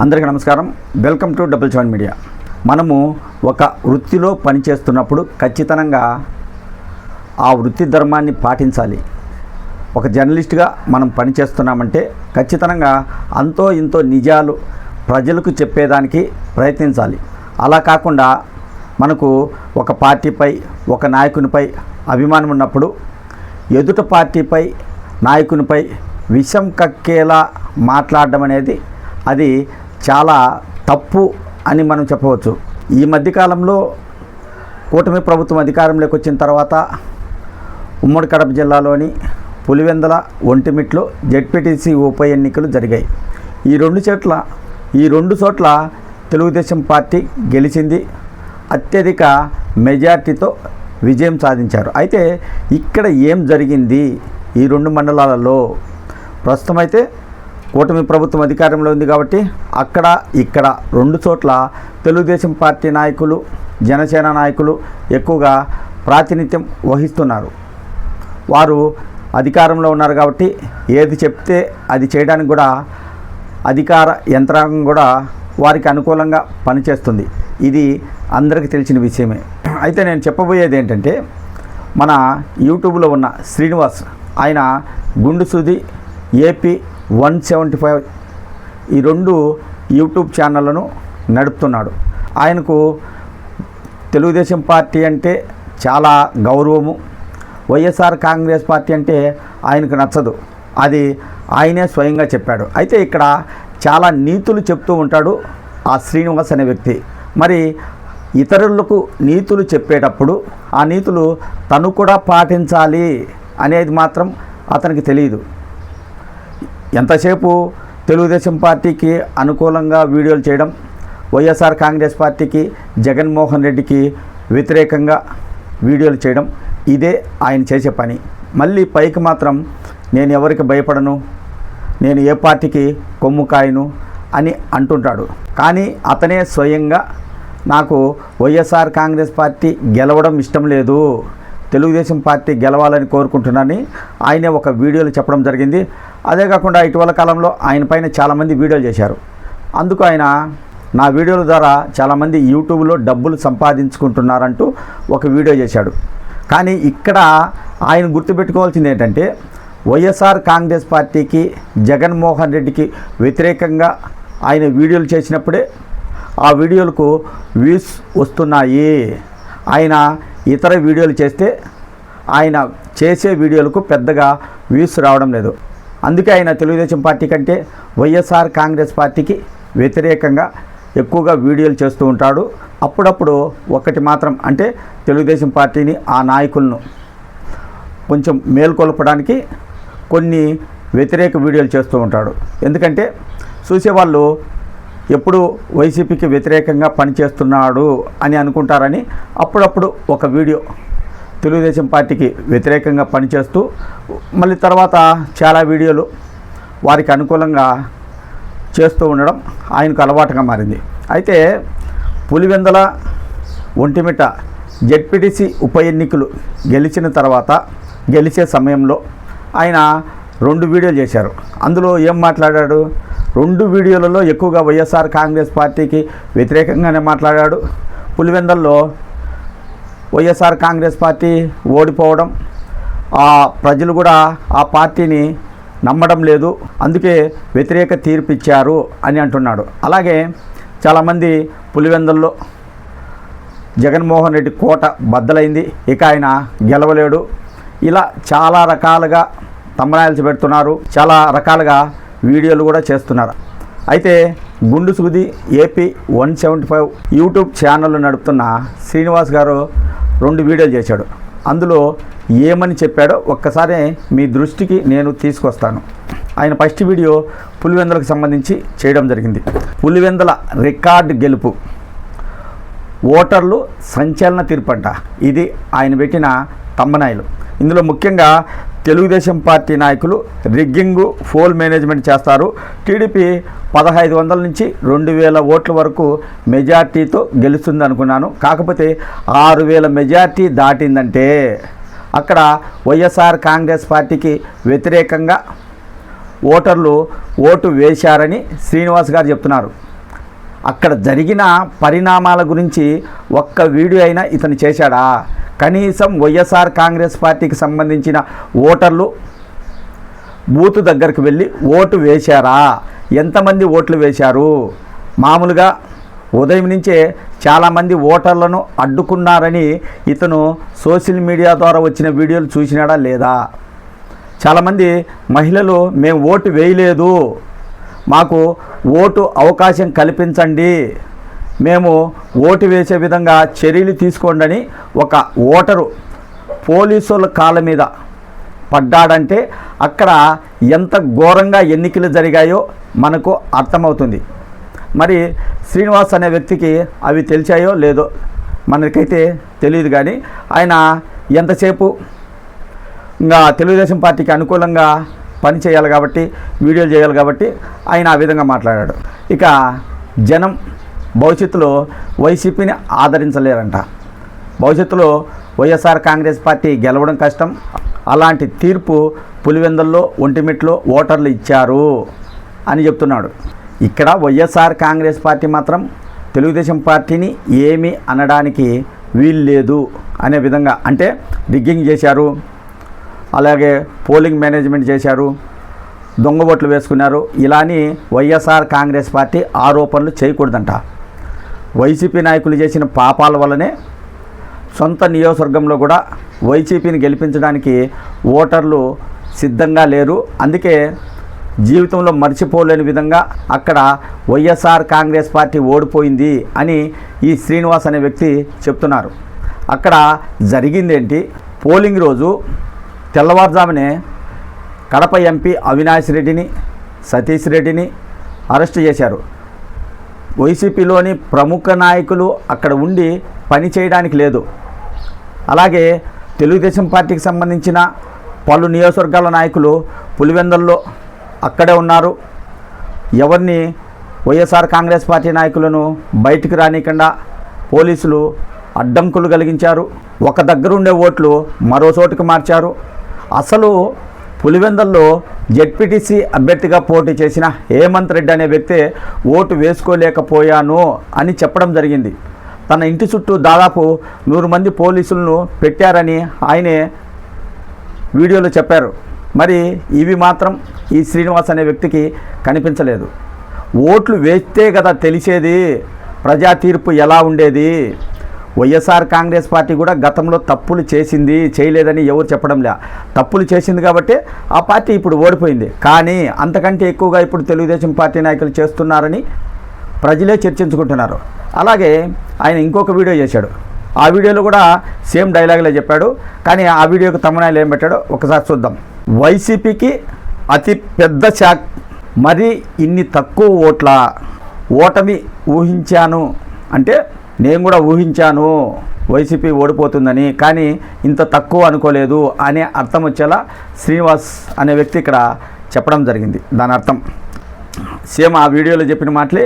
అందరికీ నమస్కారం. Welcome to double seven media మనము ఒక వృత్తిలో పనిచేస్తున్నప్పుడు ఖచ్చితంగా ఆ వృత్తి ధర్మాన్ని పాటించాలి. ఒక జర్నలిస్ట్గా మనం పనిచేస్తున్నామంటే ఖచ్చితంగా అంతో ఇంతో నిజాలు ప్రజలకు చెప్పేదానికి ప్రయత్నించాలి. అలా కాకుండా మనకు ఒక పార్టీపై ఒక నాయకునిపై అభిమానం ఉన్నప్పుడు ఎదుట పార్టీపై నాయకునిపై విషం కక్కేలా మాట్లాడడం అనేది అది చాలా తప్పు అని మనం చెప్పవచ్చు. ఈ మధ్యకాలంలో కూటమి ప్రభుత్వం అధికారంలోకి వచ్చిన తర్వాత ఉమ్మడి కడప జిల్లాలోని పులివెందల ఒంటిమిట్లో జెడ్పీటీసీ ఉప ఎన్నికలు జరిగాయి. ఈ రెండు చోట్ల ఈ రెండు చోట్ల తెలుగుదేశం పార్టీ గెలిచింది. అత్యధిక మెజార్టీతో విజయం సాధించారు. అయితే ఇక్కడ ఏం జరిగింది? ఈ రెండు మండలాలలో ప్రస్తుతం అయితే కూటమి ప్రభుత్వం అధికారంలో ఉంది కాబట్టి అక్కడ ఇక్కడ రెండు చోట్ల తెలుగుదేశం పార్టీ నాయకులు జనసేన నాయకులు ఎక్కువగా ప్రాతినిధ్యం వహిస్తున్నారు. వారు అధికారంలో ఉన్నారు కాబట్టి ఏది చెప్తే అది చేయడానికి కూడా అధికార యంత్రాంగం కూడా వారికి అనుకూలంగా పనిచేస్తుంది. ఇది అందరికీ తెలిసిన విషయమే. అయితే నేను చెప్పబోయేది ఏంటంటే మన యూట్యూబ్లో ఉన్న శ్రీనివాస్ ఆయన గుండు సుది ఏపీ వన్ సెవెంటీ ఫైవ్ ఈ రెండు యూట్యూబ్ ఛానళ్ళను నడుపుతున్నాడు. ఆయనకు తెలుగుదేశం పార్టీ అంటే చాలా గౌరవము. వైఎస్ఆర్ కాంగ్రెస్ పార్టీ అంటే ఆయనకు నచ్చదు. అది ఆయనే స్వయంగా చెప్పాడు. అయితే ఇక్కడ చాలా నీతులు చెప్తూ ఉంటాడు ఆ శ్రీనివాస్ అనే వ్యక్తి. మరి ఇతరులకు నీతులు చెప్పేటప్పుడు ఆ నీతులు తను కూడా పాటించాలి అనేది మాత్రం అతనికి తెలియదు. ఎంతసేపు తెలుగుదేశం పార్టీకి అనుకూలంగా వీడియోలు చేయడం వైఎస్ఆర్ కాంగ్రెస్ పార్టీకి జగన్మోహన్ రెడ్డికి వ్యతిరేకంగా వీడియోలు చేయడం ఇదే ఆయన చేసే పని. మళ్ళీ పైకి మాత్రం నేను ఎవరికి భయపడను నేను ఏ పార్టీకి కొమ్ము కాయను అని అంటుంటాడు. కానీ అతనే స్వయంగా నాకు వైఎస్ఆర్ కాంగ్రెస్ పార్టీ గెలవడం ఇష్టం లేదు. తెలుగుదేశం పార్టీ గెలవాలని కోరుకుంటున్నానని ఆయనే ఒక వీడియోలో చెప్పడం జరిగింది. అదే కాకుండా ఇటీవల కాలంలో ఆయన పైన చాలామంది వీడియోలు చేశారు. అందుకు ఆయన నా వీడియోల ద్వారా చాలామంది యూట్యూబ్లో డబ్బులు సంపాదించుకుంటున్నారంటూ ఒక వీడియో చేశాడు. కానీ ఇక్కడ ఆయన గుర్తుపెట్టుకోవాల్సింది ఏంటంటే వైఎస్ఆర్ కాంగ్రెస్ పార్టీకి జగన్మోహన్ రెడ్డికి వ్యతిరేకంగా ఆయన వీడియోలు చేసినప్పుడే ఆ వీడియోలకు వ్యూస్ వస్తున్నాయి. ఆయన ఇతర వీడియోలు చేస్తే ఆయన చేసే వీడియోలకు పెద్దగా వ్యూస్ రావడం లేదు. అందుకే ఆయన తెలుగుదేశం పార్టీ కంటే వైఎస్ఆర్ కాంగ్రెస్ పార్టీకి వ్యతిరేకంగా ఎక్కువగా వీడియోలు చేస్తూ ఉంటాడు. అప్పుడప్పుడు ఒకటి మాత్రం అంటే తెలుగుదేశం పార్టీని ఆ నాయకులను కొంచెం మేల్కొల్పడానికి కొన్ని వ్యతిరేక వీడియోలు చేస్తూ ఉంటాడు. ఎందుకంటే చూసేవాళ్ళు ఎప్పుడు వైసీపీకి వ్యతిరేకంగా పనిచేస్తున్నాడు అని అనుకుంటారని అప్పుడప్పుడు ఒక వీడియో తెలుగుదేశం పార్టీకి వ్యతిరేకంగా పనిచేస్తూ మళ్ళీ తర్వాత చాలా వీడియోలు వారికి అనుకూలంగా చేస్తూ ఉండడం ఆయనకు అలవాటుగా మారింది. అయితే పులివెందల ఒంటిమిట జెడ్పీటీసీ ఉప ఎన్నికలు గెలిచిన తర్వాత గెలిచే సమయంలో ఆయన రెండు వీడియోలు చేశారు. అందులో ఏం మాట్లాడాడు? రెండు వీడియోలలో ఎక్కువగా వైఎస్ఆర్ కాంగ్రెస్ పార్టీకి వ్యతిరేకంగానే మాట్లాడాడు. పులివెందల్లో వైఎస్ఆర్ కాంగ్రెస్ పార్టీ ఓడిపోవడం ఆ ప్రజలు కూడా ఆ పార్టీని నమ్మడం లేదు. అందుకే వ్యతిరేక తీర్పు ఇచ్చారు అని అంటున్నాడు. అలాగే చాలామంది పులివెందల్లో జగన్మోహన్ రెడ్డి కోట బద్దలైంది. ఇక ఆయన గెలవలేడు. ఇలా చాలా రకాలుగా తమ్మనాయల్సి పెడుతున్నారు. చాలా రకాలుగా వీడియోలు కూడా చేస్తున్నారు. అయితే గుండు సుది AP one seventy five YouTube channel నడుపుతున్న శ్రీనివాస్ గారు రెండు వీడియోలు చేశాడు. అందులో ఏమని చెప్పాడో ఒక్కసారి మీ దృష్టికి నేను తీసుకొస్తాను. ఆయన ఫస్ట్ వీడియో పులివెందులకు సంబంధించి చేయడం జరిగింది. పులివెందుల రికార్డు గెలుపు. ఓటర్లు సంచలన తీర్పంట. ఇది ఆయన పెట్టిన తమ్మనాయలు. ఇందులో ముఖ్యంగా తెలుగుదేశం పార్టీ నాయకులు రిగ్గింగు ఫోల్ మేనేజ్మెంట్ చేస్తారు. టీడీపీ పదహైదు వందల నుంచి రెండు వేల ఓట్ల వరకు మెజార్టీతో గెలుస్తుంది అనుకున్నాను. కాకపోతే ఆరు వేల మెజార్టీ దాటిందంటే అక్కడ వైఎస్ఆర్ కాంగ్రెస్ పార్టీకి వ్యతిరేకంగా ఓటర్లు ఓటు వేశారని శ్రీనివాస్ గారు చెప్తున్నారు. అక్కడ జరిగిన పరిణామాల గురించి ఒక్క వీడియో అయినా ఇతను చేశాడా? కనీసం వైఎస్ఆర్ కాంగ్రెస్ పార్టీకి సంబంధించిన ఓటర్లు బూత్ దగ్గరకు వెళ్ళి ఓటు వేశారా? ఎంతమంది ఓట్లు వేశారు? మామూలుగా ఉదయం నుంచే చాలామంది ఓటర్లను అడ్డుకున్నారని ఇతను సోషల్ మీడియా ద్వారా వచ్చిన వీడియోలు చూసినాడా లేదా? చాలామంది మహిళలు మేము ఓటు వేయలేదు మాకు ఓటు అవకాశం కల్పించండి. మేము ఓటు వేసే విధంగా చర్యలు తీసుకోండి ఒక ఓటరు పోలీసుల కాళ్ళ మీద పడ్డాడంటే అక్కడ ఎంత ఘోరంగా ఎన్నికలు జరిగాయో మనకు అర్థమవుతుంది. మరి శ్రీనివాస్ అనే వ్యక్తికి అవి తెలిసాయో లేదో మనకైతే తెలియదు కానీ ఆయన ఎంతసేపు ఇంకా తెలుగుదేశం పార్టీకి అనుకూలంగా పని చేయాలి కాబట్టి వీడియోలు చేయాలి కాబట్టి ఆయన ఆ విధంగా మాట్లాడాడు. ఇక జనం భవిష్యత్తులో వైసీపీని ఆదరించలేరంట. భవిష్యత్తులో వైఎస్ఆర్ కాంగ్రెస్ పార్టీ గెలవడం కష్టం. అలాంటి తీర్పు పులివెందల్లో ఒంటిమిట్లో ఓటర్లు ఇచ్చారు అని చెప్తున్నాడు. ఇక్కడ వైఎస్ఆర్ కాంగ్రెస్ పార్టీ మాత్రం తెలుగుదేశం పార్టీని ఏమీ అనడానికి వీలు లేదు అనే విధంగా అంటే రిగ్గింగ్ చేశారు. అలాగే పోలింగ్ మేనేజ్మెంట్ చేశారు దొంగ ఓట్లు వేసుకున్నారు. ఇలాని వైఎస్ఆర్ కాంగ్రెస్ పార్టీ ఆరోపణలు చేయకూడదంట. వైసీపీ నాయకులు చేసిన పాపాల వల్లనే సొంత నియోజకవర్గంలో కూడా వైసీపీని గెలిపించడానికి ఓటర్లు సిద్ధంగా లేరు. అందుకే జీవితంలో మర్చిపోలేని విధంగా అక్కడ వైఎస్ఆర్ కాంగ్రెస్ పార్టీ ఓడిపోయింది అని ఈ శ్రీనివాస్ అనే వ్యక్తి చెప్తున్నారు. అక్కడ జరిగిందేంటి? పోలింగ్ రోజు తెల్లవారుజామునే కడప ఎంపీ అవినాష్ రెడ్డిని సతీష్ రెడ్డిని అరెస్ట్ చేశారు. వైసీపీలోని ప్రముఖ నాయకులు అక్కడ ఉండి పని చేయడానికి లేదు. అలాగే తెలుగుదేశం పార్టీకి సంబంధించిన పలు నియోజకవర్గాల నాయకులు పులివెందల్లో అక్కడే ఉన్నారు. ఎవరిని వైఎస్ఆర్ కాంగ్రెస్ పార్టీ నాయకులను బయటకు రానికుండా పోలీసులు అడ్డంకులు కలిగించారు. ఒక దగ్గర ఉండే ఓట్లు మరో చోటుకి మార్చారు. అసలు పులివెందల్లో జెడ్పీటీసీ అభ్యర్థిగా పోటీ చేసిన హేమంత్ రెడ్డి అనే వ్యక్తి ఓటు వేసుకోలేకపోయాను అని చెప్పడం జరిగింది. తన ఇంటి చుట్టూ దాదాపు నూరు మంది పోలీసులను పెట్టారని ఆయనే వీడియోలో చెప్పారు. మరి ఇవి మాత్రం ఈ శ్రీనివాస్ అనే వ్యక్తికి కనిపించలేదు. ఓట్లు వేస్తే కదా తెలిసేది ప్రజా తీర్పు ఎలా ఉండేది? వైఎస్ఆర్ కాంగ్రెస్ పార్టీ కూడా గతంలో తప్పులు చేసింది చేయలేదని ఎవరు చెప్పడం లే. తప్పులు చేసింది కాబట్టి ఆ పార్టీ ఇప్పుడు ఓడిపోయింది. కానీ అంతకంటే ఎక్కువగా ఇప్పుడు తెలుగుదేశం పార్టీ నాయకులు చేస్తున్నారని ప్రజలే చర్చించుకుంటున్నారు. అలాగే ఆయన ఇంకొక వీడియో చేశాడు. ఆ వీడియోలో కూడా సేమ్ డైలాగులే చెప్పాడు. కానీ ఆ వీడియోకి తమ్మనాయలు ఏం పెట్టాడో ఒకసారి చూద్దాం. వైసీపీకి అతి పెద్ద షాక్. మరి ఇన్ని తక్కువ ఓట్ల ఓటమి ఊహించాను. అంటే నేను కూడా ఊహించాను వైసీపీ ఓడిపోతుందని కానీ ఇంత తక్కువ అనుకోలేదు అనే అర్థం వచ్చేలా శ్రీనివాస్ అనే వ్యక్తి ఇక్కడ చెప్పడం జరిగింది. దాని అర్థం సేమ్ ఆ వీడియోలో చెప్పిన మాటలే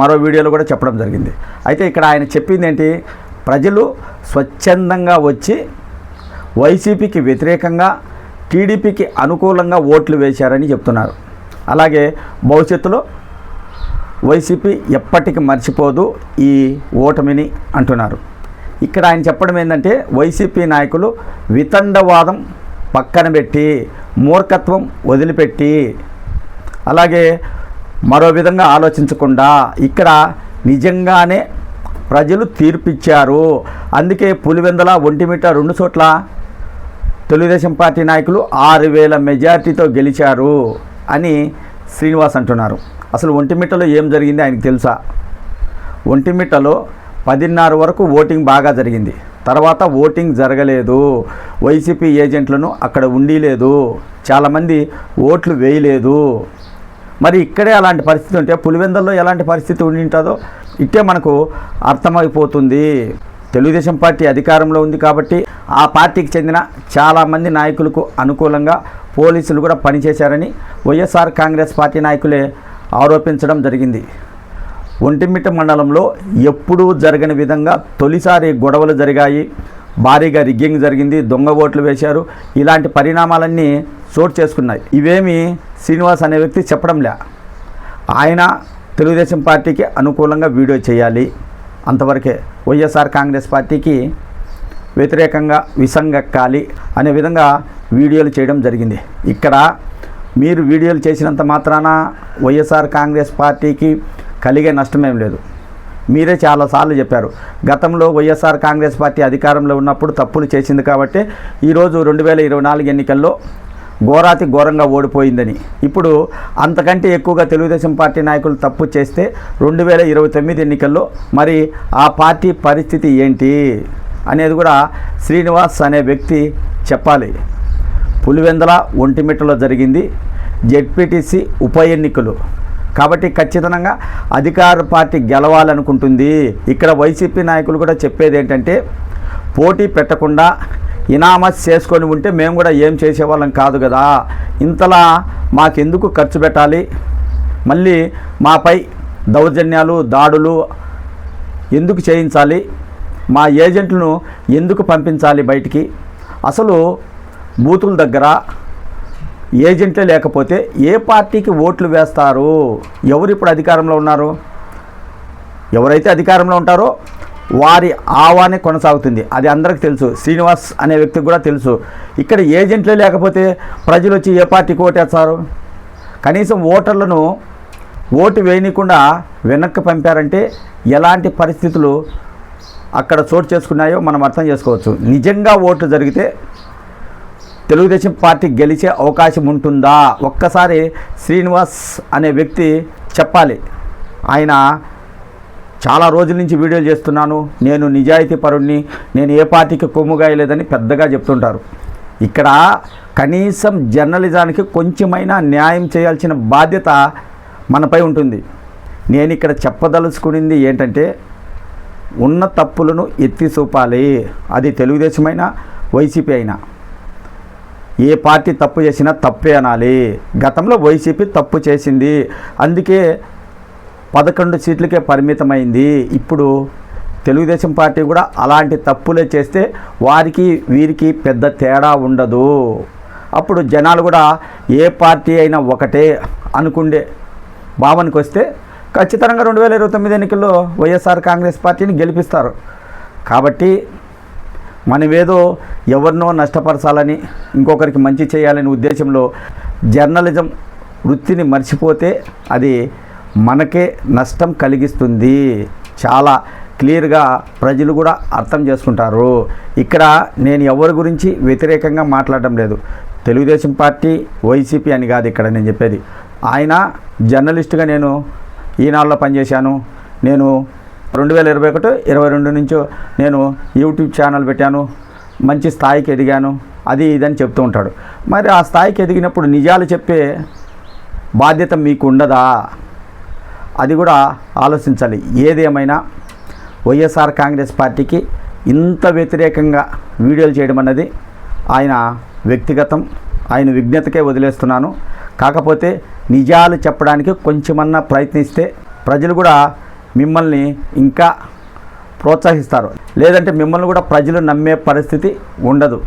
మరో వీడియోలో కూడా చెప్పడం జరిగింది. అయితే ఇక్కడ ఆయన చెప్పింది ఏంటి ప్రజలు స్వచ్ఛందంగా వచ్చి వైసీపీకి వ్యతిరేకంగా టీడీపీకి అనుకూలంగా ఓట్లు వేశారని చెప్తున్నారు. అలాగే భవిష్యత్తులో వైసీపీ ఎప్పటికీ మర్చిపోదు ఈ ఓటమిని అంటున్నారు. ఇక్కడ ఆయన చెప్పడం ఏంటంటే వైసీపీ నాయకులు వితండవాదం పక్కన పెట్టి మూర్ఖత్వం వదిలిపెట్టి అలాగే మరో విధంగా ఆలోచించకుండా ఇక్కడ నిజంగానే ప్రజలు తీర్పిచ్చారు. అందుకే పులివెందల ఒంటిమిట రెండు చోట్ల తెలుగుదేశం పార్టీ నాయకులు ఆరు వేల మెజార్టీతో గెలిచారు అని శ్రీనివాస్ అంటున్నారు. అసలు ఒంటిమిట్టలో ఏం జరిగింది ఆయనకు తెలుసా? ఒంటిమిట్టలో పదిన్నర వరకు ఓటింగ్ బాగా జరిగింది. తర్వాత ఓటింగ్ జరగలేదు. వైసీపీ ఏజెంట్లను అక్కడ ఉండలేదు. చాలామంది ఓట్లు వేయలేదు. మరి ఇక్కడే అలాంటి పరిస్థితి ఉంటే పులివెందల్లో ఎలాంటి పరిస్థితి ఉండి ఉంటుందో ఇట్టే మనకు అర్థమైపోతుంది. తెలుగుదేశం పార్టీ అధికారంలో ఉంది కాబట్టి ఆ పార్టీకి చెందిన చాలామంది నాయకులకు అనుకూలంగా పోలీసులు కూడా పనిచేశారని వైఎస్ఆర్ కాంగ్రెస్ పార్టీ నాయకులే ఆరోపించడం జరిగింది. ఒంటిమిట్ట మండలంలో ఎప్పుడూ జరగని విధంగా తొలిసారి గొడవలు జరిగాయి. భారీగా రిగ్గింగ్ జరిగింది. దొంగ ఓట్లు వేశారు. ఇలాంటి పరిణామాలన్నీ చోటు చేసుకున్నాయి. ఇవేమి శ్రీనివాస్ అనే వ్యక్తి చెప్పడంలే. ఆయన తెలుగుదేశం పార్టీకి అనుకూలంగా వీడియో చేయాలి. అంతవరకే వైఎస్ఆర్ కాంగ్రెస్ పార్టీకి వ్యతిరేకంగా విసంగక్కాలి అనే విధంగా వీడియోలు చేయడం జరిగింది. ఇక్కడ మీరు వీడియోలు చేసినంత మాత్రాన వైఎస్ఆర్ కాంగ్రెస్ పార్టీకి కలిగే నష్టమేం లేదు. మీరే చాలాసార్లు చెప్పారు. గతంలో వైఎస్ఆర్ కాంగ్రెస్ పార్టీ అధికారంలో ఉన్నప్పుడు తప్పులు చేసింది కాబట్టి ఈరోజు రెండు వేల ఇరవై నాలుగు ఎన్నికల్లో ఘోరాతి ఘోరంగా ఓడిపోయిందని. ఇప్పుడు అంతకంటే ఎక్కువగా తెలుగుదేశం పార్టీ నాయకులు తప్పు చేస్తే రెండు వేల ఇరవై తొమ్మిది ఎన్నికల్లో మరి ఆ పార్టీ పరిస్థితి ఏంటి అనేది కూడా శ్రీనివాస్ అనే వ్యక్తి చెప్పాలి. పులివెందల ఒంటిమిట్టలో జరిగింది. జెడ్పీటీసీ ఉప ఎన్నికలు. కాబట్టి ఖచ్చితంగా అధికార పార్టీ గెలవాలనుకుంటుంది. ఇక్కడ వైసీపీ నాయకులు కూడా చెప్పేది ఏంటంటే పోటీ పెట్టకుండా ఇనామస్ చేసుకొని ఉంటే మేము కూడా ఏం చేసేవాళ్ళం కాదు కదా. ఇంతలా మాకెందుకు ఖర్చు పెట్టాలి? మళ్ళీ మాపై దౌర్జన్యాలు దాడులు ఎందుకు చేయించాలి? మా ఏజెంట్లను ఎందుకు పంపించాలి బయటికి? అసలు బూతుల దగ్గర ఏజెంట్లే లేకపోతే ఏ పార్టీకి ఓట్లు వేస్తారు? ఎవరు ఇప్పుడు అధికారంలో ఉన్నారు? ఎవరైతే అధికారంలో ఉంటారో వారి ఆవానే కొనసాగుతుంది. అది అందరికి తెలుసు. శ్రీనివాస్ అనే వ్యక్తికి కూడా తెలుసు. ఇక్కడ ఏజెంట్లే లేకపోతే ప్రజలు వచ్చి ఏ పార్టీకి ఓటేస్తారు? కనీసం ఓటర్లను ఓటు వేయనీయకుండా వెనక్కి పంపారంటే ఎలాంటి పరిస్థితులు అక్కడ చోటు చేసుకున్నాయో మనం అర్థం చేసుకోవచ్చు. నిజంగా ఓట్లు జరిగితే తెలుగుదేశం పార్టీ గెలిచే అవకాశం ఉంటుందా? ఒక్కసారి శ్రీనివాస్ అనే వ్యక్తి చెప్పాలి. ఆయన చాలా రోజుల నుంచి వీడియోలు చేస్తున్నాను. నేను నిజాయితీ పరుణ్ణి నేను ఏ పార్టీకి కొమ్ముగాయలేదని పెద్దగా చెప్తుంటారు. ఇక్కడ కనీసం జర్నలిజానికి కొంచెమైనా న్యాయం చేయాల్సిన బాధ్యత మనపై ఉంటుంది. నేను ఇక్కడ చెప్పదలుచుకునింది ఏంటంటే ఉన్న తప్పులను ఎత్తి చూపాలి. అది తెలుగుదేశమైనా వైసీపీ అయినా. ఏ పార్టీ తప్పు చేసినా తప్పే అనాలి. గతంలో వైసీపీ తప్పు చేసింది. అందుకే పదకొండు సీట్లకే పరిమితమైంది. ఇప్పుడు తెలుగుదేశం పార్టీ కూడా అలాంటి తప్పులే చేస్తే వారికి వీరికి పెద్ద తేడా ఉండదు. అప్పుడు జనాలు కూడా ఏ పార్టీ అయినా ఒకటే అనుకుండే భావనకు వస్తే ఖచ్చితంగా రెండు వేల ఇరవై తొమ్మిది ఎన్నికల్లో వైఎస్ఆర్ కాంగ్రెస్ పార్టీని గెలిపిస్తారు. కాబట్టి మనమేదో ఎవరినో నష్టపరచాలని ఇంకొకరికి మంచి చేయాలనే ఉద్దేశంలో జర్నలిజం వృత్తిని మర్చిపోతే అది మనకే నష్టం కలిగిస్తుంది. చాలా క్లియర్గా ప్రజలు కూడా అర్థం చేసుకుంటారు. ఇక్కడ నేను ఎవరి గురించి వ్యతిరేకంగా మాట్లాడడం లేదు. తెలుగుదేశం పార్టీ వైసీపీ అని కాదు ఇక్కడ నేను చెప్పేది. ఆయన జర్నలిస్టుగా నేను ఈనాడులో పనిచేశాను. నేను రెండు వేల ఇరవై ఒకటి ఇరవై రెండు నుంచో నేను యూట్యూబ్ ఛానల్ పెట్టాను మంచి స్థాయికి ఎదిగాను అది ఇదని చెప్తూ ఉంటాడు. మరి ఆ స్థాయికి ఎదిగినప్పుడు నిజాలు చెప్పే బాధ్యత మీకు ఉండదా అది కూడా ఆలోచించాలి. ఏదేమైనా వైఎస్ఆర్ కాంగ్రెస్ పార్టీకి ఇంత వ్యతిరేకంగా వీడియోలు చేయడం అన్నది ఆయన వ్యక్తిగతం ఆయన విజ్ఞతకే వదిలేస్తున్నాను. కాకపోతే నిజాలు చెప్పడానికి కొంచెమన్నా ప్రయత్నిస్తే ప్రజలు కూడా మిమ్మల్ని ఇంకా ప్రోత్సహిస్తారు. లేదంటే మిమ్మల్ని కూడా ప్రజలు నమ్మే పరిస్థితి ఉండదు.